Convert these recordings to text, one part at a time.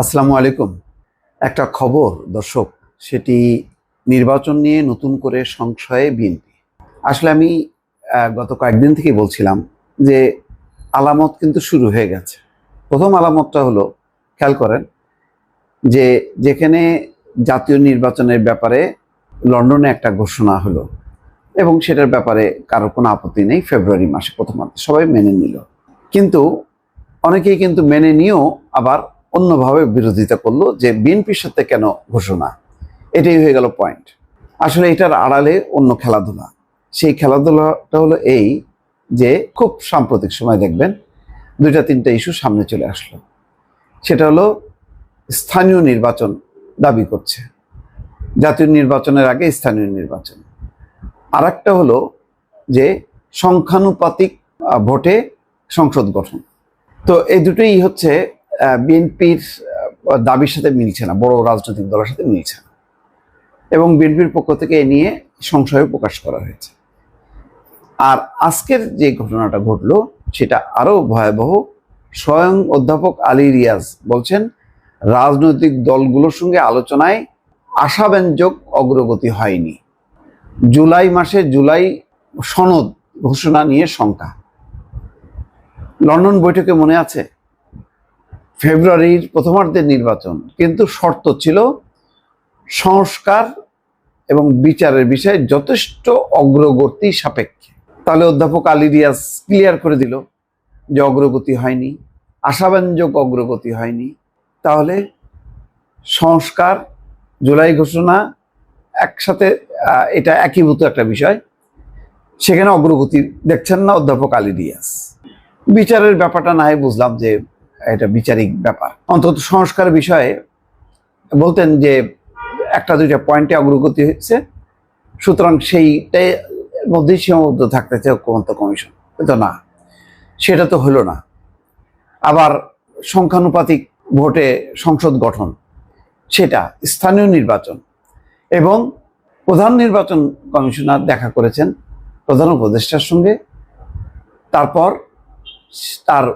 আসসালামু আলাইকুম। একটা খবর, দর্শক, সেটি নির্বাচন নিয়ে নতুন করে সংশয়ে বিএনপি। আসলে আমি গত কয়েকদিন থেকে বলছিলাম যে আলামত কিন্তু শুরু হয়ে গেছে। প্রথম আলামতটা হলো, খেয়াল করেন, যে যেখানে জাতীয় নির্বাচনের ব্যাপারে লন্ডনে একটা ঘোষণা হলো, এবং সেটার ব্যাপারে কারও কোনো আপত্তি নেই ফেব্রুয়ারি মাসে প্রথমার্ধে। সবাই মেনে নিল। কিন্তু অনেকেই কিন্তু মেনে নিয়েও আবার অন্যভাবে বিরোধিতা করল যে বিএনপির সাথে কেন ঘোষণা? এটাই হয়ে গেল পয়েন্ট আসলে এটার আড়ালে অন্য খেলাধুলা। সেই খেলাধুলাটা হলো এই যে খুব সাম্প্রতিক সময় দেখবেন, দুইটা তিনটা ইস্যু সামনে চলে আসলো। সেটা হলো স্থানীয় নির্বাচন দাবি করছে। জাতীয় নির্বাচনের আগে স্থানীয় নির্বাচন। আর একটা হলো যে সংখ্যানুপাতিক ভোটে সংসদ গঠন। তো এই দুটোই হচ্ছে বিএনপির দাবির সাথে মিলছে না, বড় রাজনৈতিক দলের সাথে মিলছে না। এবং বিএনপির পক্ষ থেকে এ নিয়ে সংশয় প্রকাশ করা হয়েছে। আর আজকের যে ঘটনাটা ঘটলো, সেটা আরও ভয়াবহ। স্বয়ং অধ্যাপক আলী রিয়াজ বলছেন, রাজনৈতিক দলগুলোর সঙ্গে আলোচনায় আশাব্যঞ্জক অগ্রগতি হয়নি। জুলাই মাসে জুলাই সনদ ঘোষণা নিয়ে শঙ্কা। লন্ডন বৈঠকে মনে আছে? ফেব্রুয়ারির প্রথমার্ধের নির্বাচন। কিন্তু শর্ত ছিল সংস্কার এবং বিচারের বিষয়ে যথেষ্ট অগ্রগতি সাপেক্ষে। তাহলে অধ্যাপক আলী রিয়াজ ক্লিয়ার করে দিল যে অগ্রগতি হয়নি, আশাব্যঞ্জক অগ্রগতি হয়নি। তাহলে সংস্কার, জুলাই ঘোষণা একসাথে এটা একীভূত একটা বিষয়। সেখানে অগ্রগতি দেখছেন না অধ্যাপক আলী রিয়াজ। বিচারের ব্যাপারটা না হয় বুঝলাম যে এটা বিচারিক ব্যাপার। অন্তত সংস্কার বিষয়ে বলতেন যে একটা দুইটা পয়েন্টে অগ্রগতি হয়েছে, সুতরাং সেইটাই মধ্যেই সীমাবদ্ধ থাকতে চাই ঐক্যমত্য কমিশন। কিন্তু না, সেটা তো হলো না। আবার সংখ্যানুপাতিক ভোটে সংসদ গঠন, সেটা স্থানীয় নির্বাচন এবং প্রধান নির্বাচন কমিশনার দেখা করেছেন প্রধান উপদেষ্টার সঙ্গে। তারপর তার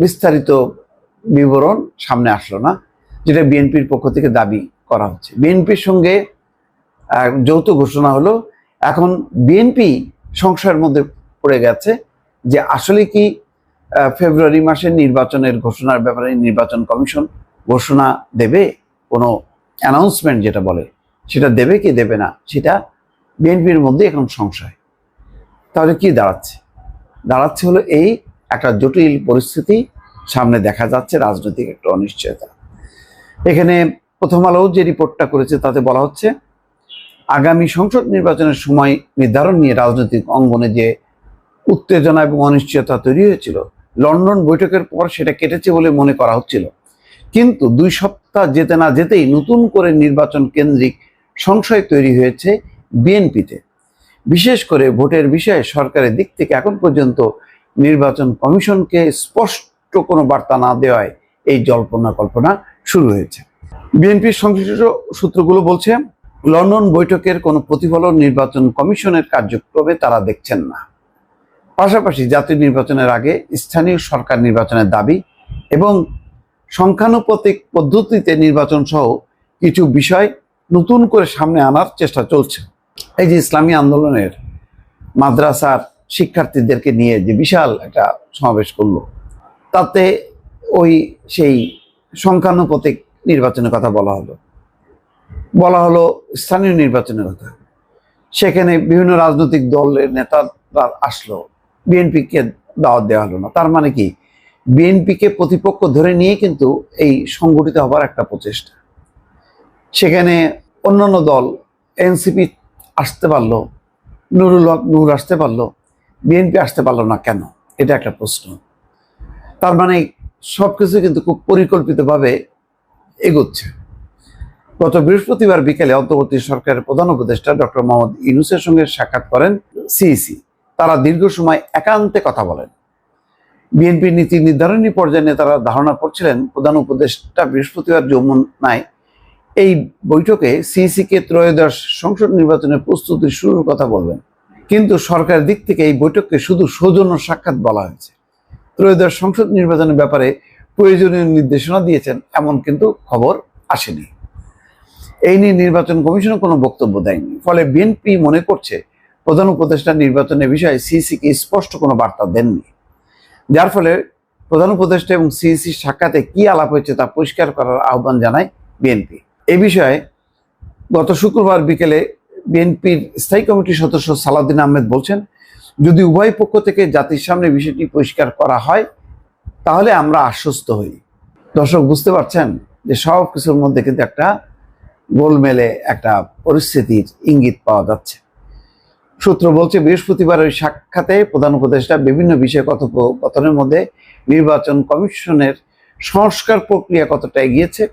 বিস্তারিত বিবরণ সামনে আসলো না, যেটা বিএনপির পক্ষ থেকে দাবি করা হচ্ছে। বিএনপির সঙ্গে যৌথ ঘোষণা হলো, এখন বিএনপি সংশয়ের মধ্যে পড়ে গেছে যে আসলে কি ফেব্রুয়ারি মাসের নির্বাচনের ঘোষণার ব্যাপারে নির্বাচন কমিশন ঘোষণা দেবে? কোনো অ্যানাউন্সমেন্ট যেটা বলে, সেটা দেবে কি দেবে না, সেটা বিএনপির মধ্যে এখন সংশয়। তাহলে কি দাঁড়াচ্ছে? দাঁড়াচ্ছে হলো এই একটা জটিল পরিস্থিতি সামনে দেখা যাচ্ছে, রাজনৈতিক একটা অনিশ্চয়তা। এখানে প্রথম আলো যে রিপোর্টটা করেছে, তাতে বলা হচ্ছে, আগামী সংসদ নির্বাচনের সময় নির্ধারণ নিয়ে রাজনৈতিক অঙ্গনে যে উত্তেজনা এবং অনিশ্চয়তা তৈরি হয়েছিল, লন্ডন বৈঠকের পর সেটা কেটেছে বলে মনে করা হচ্ছিল। কিন্তু দুই সপ্তাহ যেতে না যেতেই নতুন করে নির্বাচন কেন্দ্রিক সংশয় তৈরি হয়েছে বিএনপিতে। বিশেষ করে ভোটের বিষয়ে সরকারের দিক থেকে এখন পর্যন্ত নির্বাচন কমিশনকে স্পষ্ট কোনো বার্তা না দেওয়ায় এই জল্পনা কল্পনা শুরু হয়েছে। বিএনপির সংশ্লিষ্ট সূত্রগুলো বলছে, লন্ডন বৈঠকের কোনো প্রতিফলন নির্বাচন কমিশনের কার্যক্রমে তারা দেখছেন না। পাশাপাশি জাতীয় নির্বাচনের আগে স্থানীয় সরকার নির্বাচনের দাবি এবং সংখ্যানুপাতিক পদ্ধতিতে নির্বাচন সহ কিছু বিষয় নতুন করে সামনে আনার চেষ্টা চলছে। এই যে ইসলামী আন্দোলনের মাদ্রাসার শিক্ষার্থীদেরকে নিয়ে যে বিশাল একটা সমাবেশ করল, তাতে ওই সেই সংখ্যানুপাতিক নির্বাচনের কথা বলা হলো। বলা হলো স্থানীয় নির্বাচনের কথা। সেখানে বিভিন্ন রাজনৈতিক দলের নেতারা আসলো, বিএনপিকে দাওয়াত দেওয়া হলো না। তার মানে কি? বিএনপিকে প্রতিপক্ষ ধরে নিয়ে কিন্তু এই সংগঠিত হবার একটা প্রচেষ্টা। সেখানে অন্যান্য দল, এনসিপি আসতে পারল, নুরুল হক নূর আসতে পারল বিএনপি আসতে পারল না কেন? এটা একটা প্রশ্ন। তার মানে সব কিছু কিন্তু খুব পরিকল্পিতভাবে এগোচ্ছে। গত বৃহস্পতিবার বিকেলে অন্তর্বর্তী সরকারের প্রধান উপদেষ্টা ডক্টর মোহাম্মদ ইউনুসের সঙ্গে সাক্ষাৎ করেন সিইসি। তারা দীর্ঘ সময় একান্তে কথা বলেন। বিএনপি নীতি নির্ধারণী পর্যায়ে নেতারা ধারণা করছিলেন, প্রধান উপদেষ্টা বৃহস্পতিবার যমুনায় এই বৈঠকে সিইসিকে ত্রয়োদশ সংসদ নির্বাচনের প্রস্তুতি শুরুর কথা বলবেন। কিন্তু সরকারের দিক থেকে এই বৈঠককে শুধু সৌজন্য সাক্ষাৎ বলা হয়েছে। ত্রয়োদশ সংসদ নির্বাচনের ব্যাপারে প্রয়োজনীয় নির্দেশনা দিয়েছেন, এমন কিন্তু খবর আসেনি। এই নিয়ে নির্বাচন কমিশনও কোনো বক্তব্য দেয়নি। ফলে বিএনপি মনে করছে, প্রধান উপদেষ্টা নির্বাচনের বিষয়ে সিইসিকে স্পষ্ট কোনো বার্তা দেননি। যার ফলে প্রধান উপদেষ্টা এবং সিইসির সাক্ষাতে কি আলাপ হয়েছে তা পরিষ্কার করার আহ্বান জানায় বিএনপি। এ বিষয়ে গত শুক্রবার বিকেলে বিএনপির স্থায়ী কমিটির সদস্য সালাউদ্দিন আহমেদ বলছেন, যদি উভয় পক্ষ থেকে জাতির সামনে বিষয়টি পরিষ্কার করা হয়, তাহলে আমরা আশ্বস্ত হই। দর্শক, বুঝতে পারছেন যে সব কিছুর মধ্যে কিন্তু একটা গোলমেলে একটা পরিস্থিতির ইঙ্গিত পাওয়া যাচ্ছে। সূত্র বলছে, বৃহস্পতিবার ওই সাক্ষাতে প্রধান উপদেষ্টা বিভিন্ন বিষয়ে কথোপকথনের মধ্যে নির্বাচন কমিশনের সংস্কার প্রক্রিয়া কতটা এগিয়েছে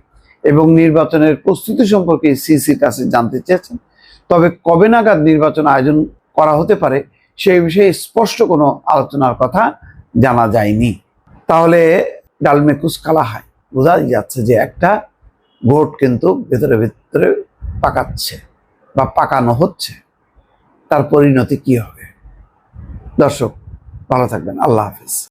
এবং নির্বাচনের প্রস্তুতি সম্পর্কে সিসির কাছে জানতে চেয়েছেন। তবে কবে নাগাদ নির্বাচন আয়োজন করা হতে পারে সেই বিষয়ে স্পষ্ট কোনো আলোচনার কথা জানা যায়নি। তাহলে ডালমেকুস কালা হয়। বোঝাই যাচ্ছে যে একটা ভোট কিন্তু ভেতরে ভেতরে পাকাচ্ছে বা পাকানো হচ্ছে। তার পরিণতি কি হবে? দর্শক, ভালো থাকবেন। আল্লাহ হাফিজ।